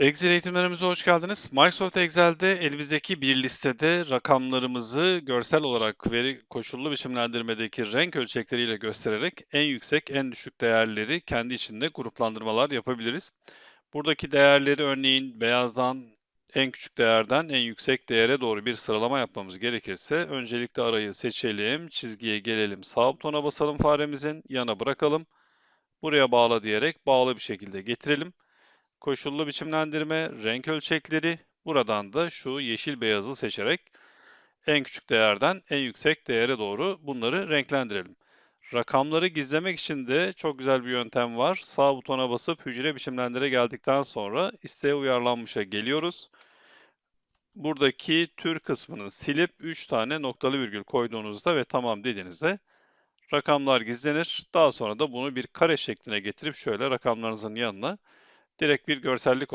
Excel eğitimlerimize hoş geldiniz. Microsoft Excel'de elimizdeki bir listede rakamlarımızı görsel olarak veri koşullu biçimlendirmedeki renk ölçekleriyle göstererek en yüksek, en düşük değerleri kendi içinde gruplandırmalar yapabiliriz. Buradaki değerleri örneğin beyazdan en küçük değerden en yüksek değere doğru bir sıralama yapmamız gerekirse öncelikle arayı seçelim, çizgiye gelelim, sağ butona basalım faremizin, yana bırakalım. Buraya bağla diyerek bağlı bir şekilde getirelim. Koşullu biçimlendirme, renk ölçekleri. Buradan da şu yeşil beyazı seçerek en küçük değerden en yüksek değere doğru bunları renklendirelim. Rakamları gizlemek için de çok güzel bir yöntem var. Sağ butona basıp hücre biçimlendire geldikten sonra isteğe uyarlanmışa geliyoruz. Buradaki tür kısmını silip 3 tane noktalı virgül koyduğunuzda ve tamam dediğinizde rakamlar gizlenir. Daha sonra da bunu bir kare şekline getirip şöyle rakamlarınızın yanına direkt bir görsellik